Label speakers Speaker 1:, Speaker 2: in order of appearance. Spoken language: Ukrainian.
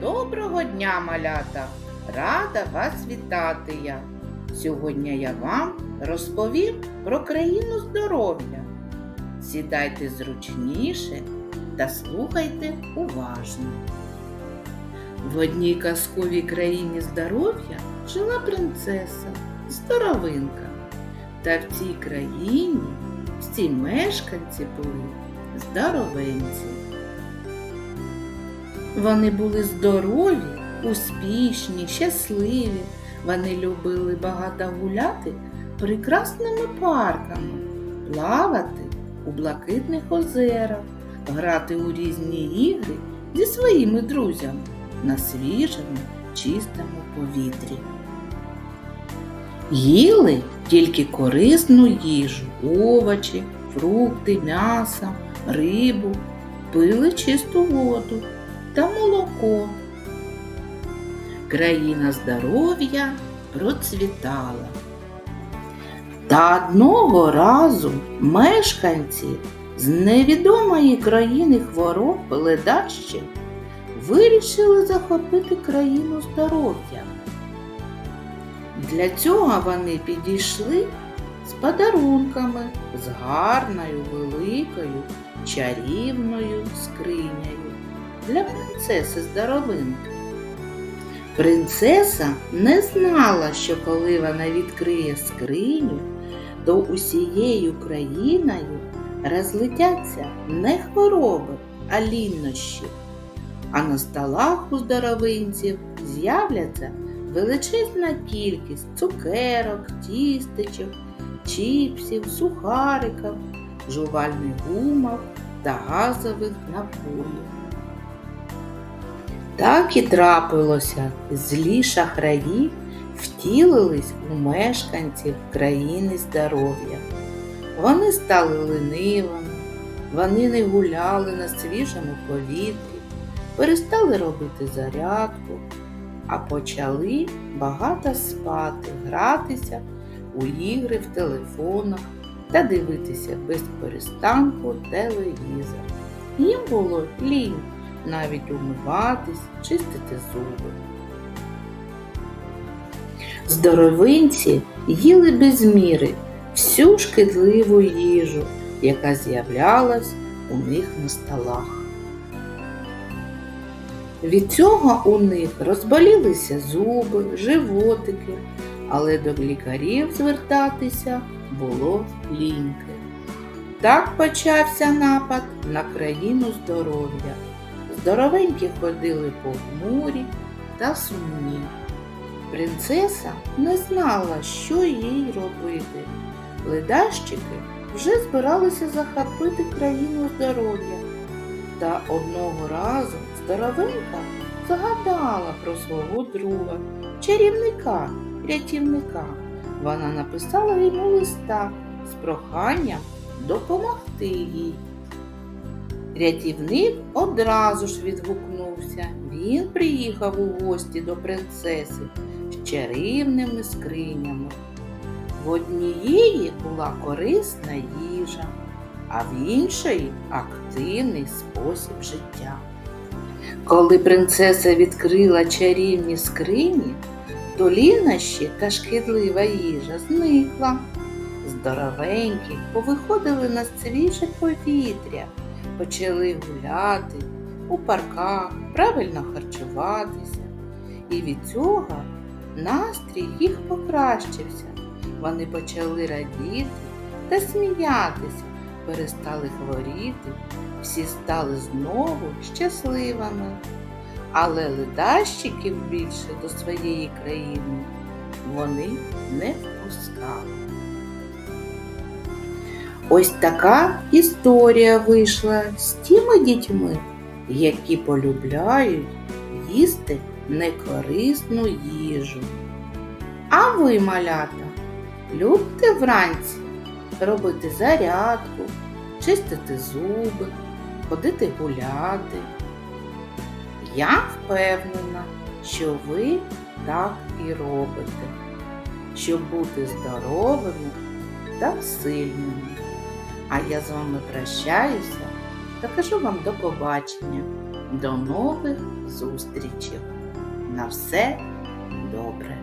Speaker 1: Доброго дня, малята! Рада вас вітати я. Сьогодні я вам розповім про країну здоров'я. Сідайте зручніше та слухайте уважно. В одній казковій країні здоров'я жила принцеса, здоровинка. Та в цій країні всі мешканці були здоровенці. Вони були здорові, успішні, щасливі. Вони любили багато гуляти прекрасними парками, плавати у блакитних озерах, грати у різні ігри зі своїми друзями на свіжому, чистому повітрі. Їли тільки корисну їжу, овочі, фрукти, м'ясо, рибу, пили чисту воду та молоко. Країна здоров'я процвітала. Та одного разу мешканці з невідомої країни хвороб ледащі вирішили захопити країну здоров'я. Для цього вони підійшли з подарунками, з гарною, великою, чарівною скринею для принцеси здоровинки. Принцеса не знала, що коли вона відкриє скриню, то усією країною розлетяться не хвороби, а ліннощі. А на столах у здоровинців з'являться величезна кількість цукерок, тістечок, чіпсів, сухариків, жувальних гумок та газових напоїв. Так і трапилося, злі шахраї втілились у мешканців країни здоров'я. Вони стали ленивими, вони не гуляли на свіжому повітрі, перестали робити зарядку, а почали багато спати, гратися у ігри в телефонах та дивитися без перестанку телевізор. Їм було лінь навіть умиватись, чистити зуби. Здоровинці їли без міри всю шкідливу їжу, яка з'являлась у них на столах. Від цього у них розболілися зуби, животики, але до лікарів звертатися було ліньки. Так почався напад на країну здоров'я. Здоровенькі ходили похмурі та сумні. Принцеса не знала, що їй робити. Ледащики вже збиралися захопити країну здоров'я. Та одного разу здоровенька згадала про свого друга, чарівника, рятівника. Вона написала йому листа з проханням допомогти їй. Рятівник одразу ж відгукнувся. Він приїхав у гості до принцеси з чарівними скринями. В однієї була корисна їжа, а в іншої активний спосіб життя. Коли принцеса відкрила чарівні скрині, то лінощі та шкідлива їжа зникла. Здоровенькі повиходили на свіже повітря почали гуляти у парках, правильно харчуватися. І від цього настрій їх покращився. Вони почали радіти та сміятися, перестали хворіти, всі стали знову щасливими. Але ледащиків більше до своєї країни вони не впускали. Ось така історія вийшла з тими дітьми, які полюбляють їсти некорисну їжу. А ви, малята, любите вранці робити зарядку, чистити зуби, ходити гуляти? Я впевнена, що ви так і робите, щоб бути здоровими та сильними. А я з вами прощаюся та кажу вам до побачення, до нових зустрічей. На все добре!